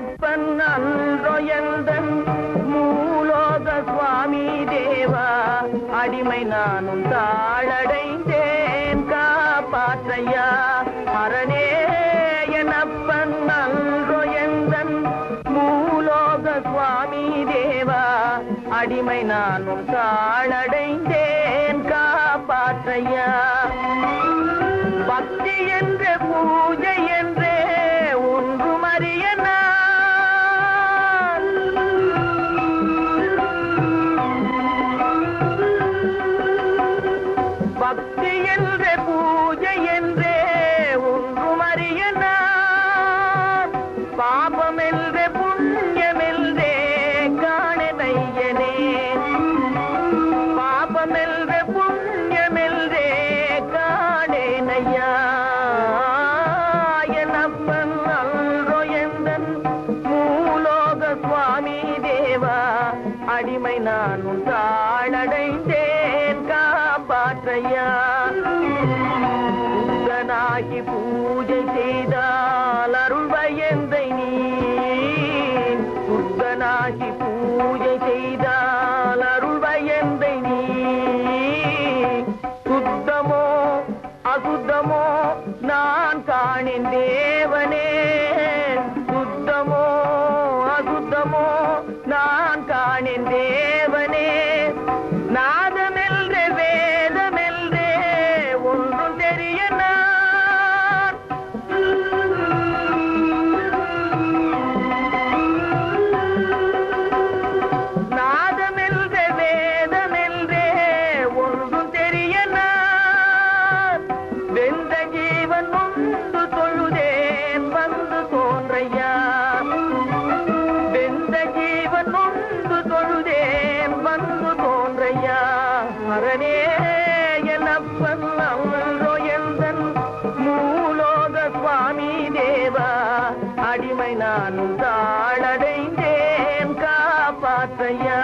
ஐயப்பன் அன்றோ எந்தன் மூலோக சுவாமி தேவா? அடிமை நானும் தாளடைந்தேன் காப்பாற்றையா? அரணே எனப்பன் அன்றோ எந்தன் மூலோக சுவாமி தேவா? அடிமை நானும் தாளடைந்தேன் காப்பாற்றையா? பக்தி என்ற பூ பக்தி என்றே பூஜை என்றே ஒன்றும் அறிய நான். பாபம் என்றே புண்ணியம் என்றே காண நையனே பாபம் என்றே புண்ணியம் என்றே காணே நையா என்னப்பன் அன்றோ எந்தன் மூலோக சுவாமி தேவா அடிமை நானும் தாழடைந்தேன் காப்பாற்றையா புத்தனாகி பூஜை செய்தால் அருள் பயந்தை நீ புத்தனாகி பூஜை செய்தால் அருள் பயந்தை நீ சுத்தமோ அசுத்தமோ நான் காணேன் தேவனே. சுத்தமோ அசுத்தமோ நான் காணேன் தேவன் மரணே எனப்பன் அவ்வளோ எந்தன் மூலோக சுவாமி தேவா அடிமை நானும் தாழடைந்தேன் காப்பாற்றையா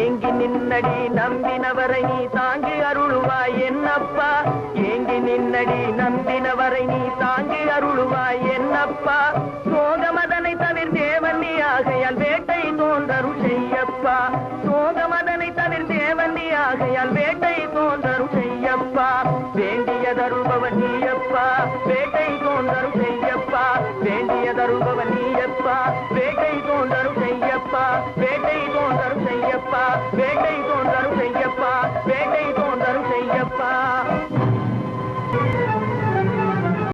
ஏங்கி நின்னடி நம்பினவரை நீ தாங்கி அருளுவாய் என்னப்பா. ஏங்கி நின்னடி நம்பினவரை நீ தாங்கி அருளுவாய் என்னப்பா. ஆகையால் வேட்டை தோன்றரும் செய்யப்பா. வேண்டியதருபவன் நீயப்பா. வேட்டை தோன்றரும் செய்யப்பா. வேண்டியதருபவன் நீயப்பா. வேட்டை தோன்றரும் செய்யப்பா. வேட்டை தோன்றரும் செய்யப்பா. வேட்டை தோன்ற